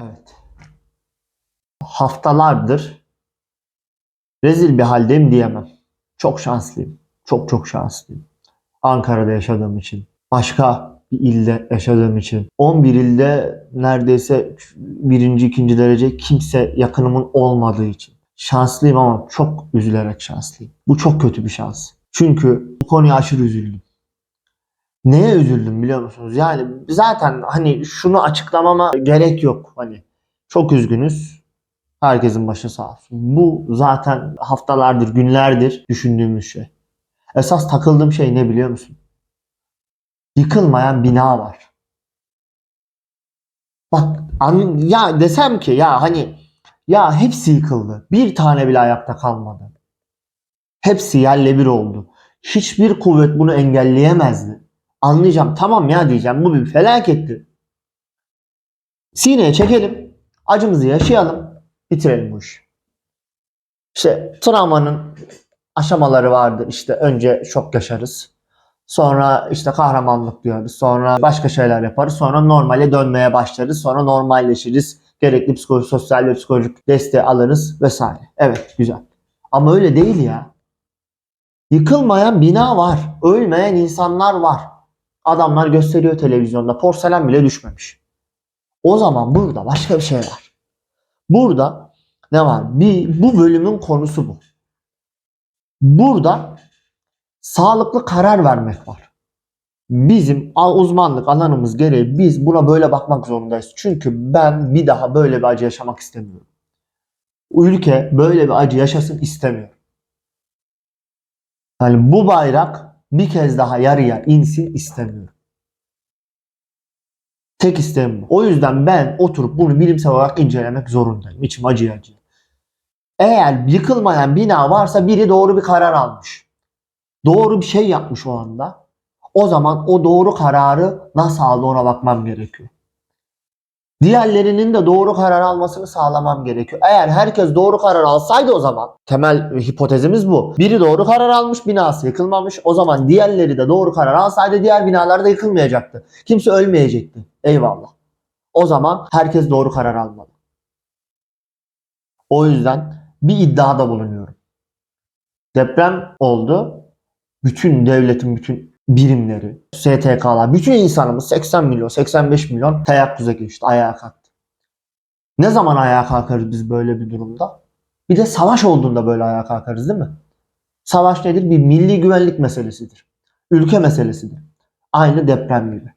Evet. Haftalardır rezil bir haldeyim diyemem. Çok şanslıyım. Çok çok şanslıyım. Ankara'da yaşadığım için. Başka bir ilde yaşadığım için. 11 ilde neredeyse birinci, ikinci derece kimse yakınımın olmadığı için. Şanslıyım ama çok üzülerek şanslıyım. Bu çok kötü bir şans. Çünkü bu konuya aşırı üzüldüm. Neye üzüldüm biliyor musunuz? Yani zaten hani şunu açıklamama gerek yok. Hani çok üzgünüz. Herkesin başı sağ olsun. Bu zaten haftalardır, günlerdir düşündüğümüz şey. Esas takıldığım şey ne biliyor musun? Yıkılmayan bina var. Bak ya desem ki ya hani ya hepsi yıkıldı. Bir tane bile ayakta kalmadı. Hepsi yerle bir oldu. Hiçbir kuvvet bunu engelleyemezdi. Anlayacağım tamam ya diyeceğim bu bir felaketti. Sineye çekelim. Acımızı yaşayalım. Bitirelim bu işi. İşte travmanın aşamaları vardır. İşte önce şok yaşarız. Sonra işte kahramanlık diyoruz. Sonra başka şeyler yaparız. Sonra normale dönmeye başlarız. Sonra normalleşiriz. Gerekli psikolojik, sosyal ve psikolojik desteği alırız vesaire. Evet güzel. Ama öyle değil ya. Yıkılmayan bina var. Ölmeyen insanlar var. Adamlar gösteriyor televizyonda. Porselen bile düşmemiş. O zaman burada başka bir şey var. Burada ne var? Bir, bu bölümün konusu bu. Burada sağlıklı karar vermek var. Bizim uzmanlık alanımız gereği biz buna böyle bakmak zorundayız. Çünkü ben bir daha böyle bir acı yaşamak istemiyorum. Ülke böyle bir acı yaşasın istemiyor. Yani bu bayrak bir kez daha yarıya insin istemiyorum. Tek isteğim bu. O yüzden ben oturup bunu bilimsel olarak incelemek zorundayım. İçim acıyor acıyor. Eğer yıkılmayan bina varsa biri doğru bir karar almış. Doğru bir şey yapmış o anda. O zaman o doğru kararı nasıl aldı ona bakmam gerekiyor. Diğerlerinin de doğru karar almasını sağlamam gerekiyor. Eğer herkes doğru karar alsaydı o zaman temel hipotezimiz bu. Biri doğru karar almış, binası yıkılmamış. O zaman diğerleri de doğru karar alsaydı diğer binalar da yıkılmayacaktı. Kimse ölmeyecekti. Eyvallah. O zaman herkes doğru karar almalı. O yüzden bir iddiada bulunuyorum. Deprem oldu. Bütün devletin bütün birimleri, STK'lar, bütün insanımız 80 milyon, 85 milyon teyakkuza geçti, ayağa kalktı. Ne zaman ayağa kalkarız biz böyle bir durumda? Bir de savaş olduğunda böyle ayağa kalkarız değil mi? Savaş nedir? Bir milli güvenlik meselesidir. Ülke meselesidir. Aynı deprem gibi.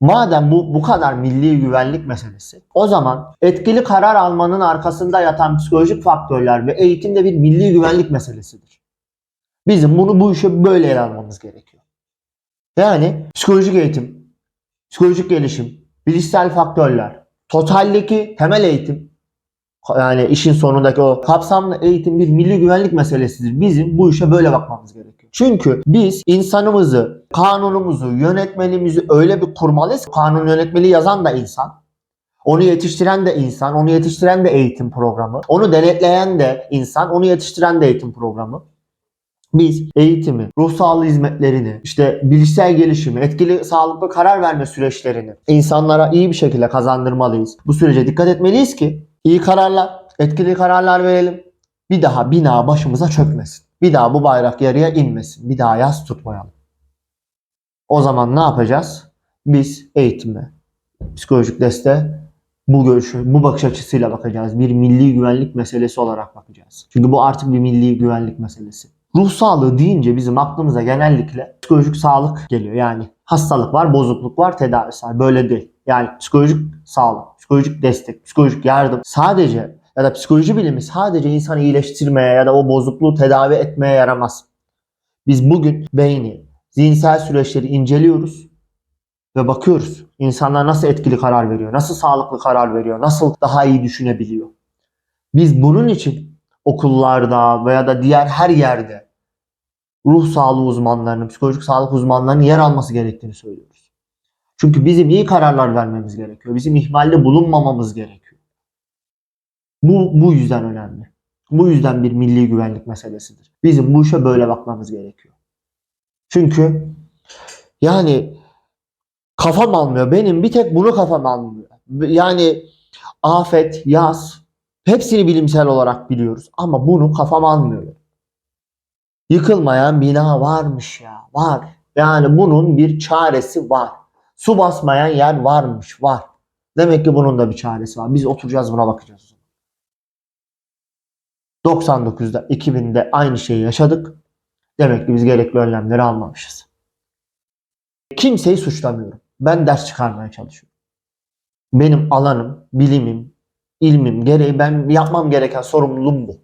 Madem bu bu kadar milli güvenlik meselesi, o zaman etkili karar almanın arkasında yatan psikolojik faktörler ve eğitim de bir milli güvenlik meselesidir. Bizim bunu bu işe böyle ele almamız gerekiyor. Yani psikolojik eğitim, psikolojik gelişim, bilişsel faktörler, totaldeki temel eğitim, yani işin sonundaki o kapsamlı eğitim bir milli güvenlik meselesidir. Bizim bu işe böyle bakmamız gerekiyor. Çünkü biz insanımızı, kanunumuzu, yönetmenimizi öyle bir kurmalıyız. Kanun yönetmeliği yazan da insan. Onu yetiştiren de insan, onu yetiştiren de eğitim programı. Onu denetleyen de insan, onu yetiştiren de eğitim programı. Biz eğitimi, ruh sağlığı hizmetlerini, işte bilişsel gelişimi, etkili sağlıklı karar verme süreçlerini insanlara iyi bir şekilde kazandırmalıyız. Bu sürece dikkat etmeliyiz ki iyi kararlar, etkili kararlar verelim. Bir daha bina başımıza çökmesin. Bir daha bu bayrak yarıya inmesin. Bir daha yas tutmayalım. O zaman ne yapacağız? Biz eğitime, psikolojik desteğe bu görüşü, bu bakış açısıyla bakacağız. Bir milli güvenlik meselesi olarak bakacağız. Çünkü bu artık bir milli güvenlik meselesi. Ruh sağlığı deyince bizim aklımıza genellikle psikolojik sağlık geliyor. Yani hastalık var, bozukluk var, tedavisi var. Böyle değil. Yani psikolojik sağlık, psikolojik destek, psikolojik yardım sadece ya da psikoloji bilimi sadece insanı iyileştirmeye ya da o bozukluğu tedavi etmeye yaramaz. Biz bugün beyni, zihinsel süreçleri inceliyoruz ve bakıyoruz. İnsanlar nasıl etkili karar veriyor, nasıl sağlıklı karar veriyor, nasıl daha iyi düşünebiliyor. Biz bunun için okullarda veya da diğer her yerde ruh sağlığı uzmanlarının, psikolojik sağlık uzmanlarının yer alması gerektiğini söylüyoruz. Çünkü bizim iyi kararlar vermemiz gerekiyor. Bizim ihmalde bulunmamamız gerekiyor. Bu, bu yüzden önemli. Bu yüzden bir milli güvenlik meselesidir. Bizim bu işe böyle bakmamız gerekiyor. Çünkü yani kafam almıyor. Benim bir tek bunu kafam almıyor. Yani afet, yaz hepsini bilimsel olarak biliyoruz ama bunu kafam almıyor. Yıkılmayan bina varmış ya var. Yani bunun bir çaresi var. Su basmayan yer varmış var. Demek ki bunun da bir çaresi var. Biz oturacağız buna bakacağız. 99'da 2000'de aynı şeyi yaşadık. Demek ki biz gerekli önlemleri almamışız. Kimseyi suçlamıyorum. Ben ders çıkarmaya çalışıyorum. Benim alanım, bilimim, ilmim gereği ben yapmam gereken sorumluluğum bu.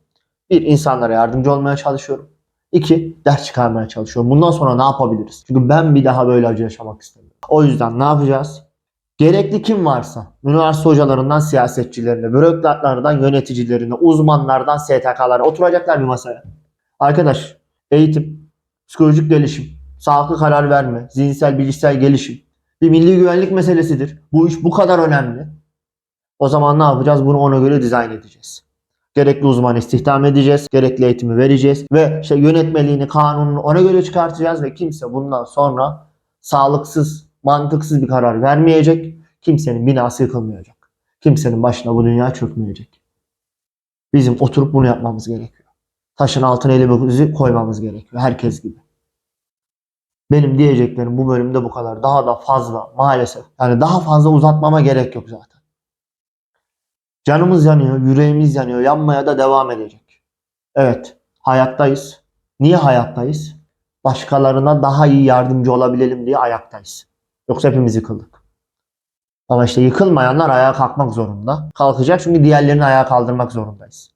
Bir, insanlara yardımcı olmaya çalışıyorum. İki, ders çıkarmaya çalışıyorum. Bundan sonra ne yapabiliriz? Çünkü ben bir daha böyle acı yaşamak istemiyorum. O yüzden ne yapacağız? Gerekli kim varsa, üniversite hocalarından siyasetçilerine, bürokratlardan yöneticilerine, uzmanlardan STK'lara oturacaklar bir masaya. Arkadaş, eğitim, psikolojik gelişim, sağlıklı karar verme, zihinsel bilişsel gelişim bir milli güvenlik meselesidir. Bu iş bu kadar önemli. O zaman ne yapacağız? Bunu ona göre dizayn edeceğiz. Gerekli uzman istihdam edeceğiz. Gerekli eğitimi vereceğiz. Ve işte yönetmeliğini, kanununu ona göre çıkartacağız ve kimse bundan sonra sağlıksız, mantıksız bir karar vermeyecek. Kimsenin binası yıkılmayacak. Kimsenin başına bu dünya çökmeyecek. Bizim oturup bunu yapmamız gerekiyor. Taşın altına elimizi koymamız gerekiyor. Herkes gibi. Benim diyeceklerim bu bölümde bu kadar. Daha da fazla maalesef. Yani daha fazla uzatmama gerek yok zaten. Canımız yanıyor, yüreğimiz yanıyor. Yanmaya da devam edecek. Evet, hayattayız. Niye hayattayız? Başkalarına daha iyi yardımcı olabilelim diye ayaktayız. Yoksa hepimiz yıkıldık. Ama işte yıkılmayanlar ayağa kalkmak zorunda. Kalkacak çünkü diğerlerini ayağa kaldırmak zorundayız.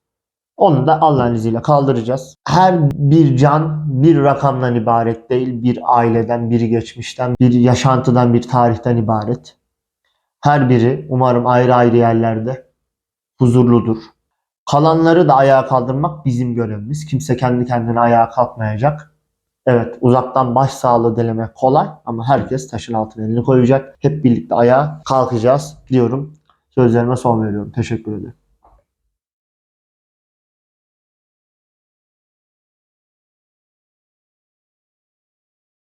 Onu da Allah'ın izniyle kaldıracağız. Her bir can bir rakamdan ibaret değil. Bir aileden, bir geçmişten, bir yaşantıdan, bir tarihten ibaret. Her biri umarım ayrı ayrı yerlerde huzurludur. Kalanları da ayağa kaldırmak bizim görevimiz. Kimse kendi kendine ayağa kalkmayacak. Evet uzaktan başsağlığı dilemek kolay ama herkes taşın altına elini koyacak. Hep birlikte ayağa kalkacağız diyorum. Sözlerime son veriyorum. Teşekkür ederim.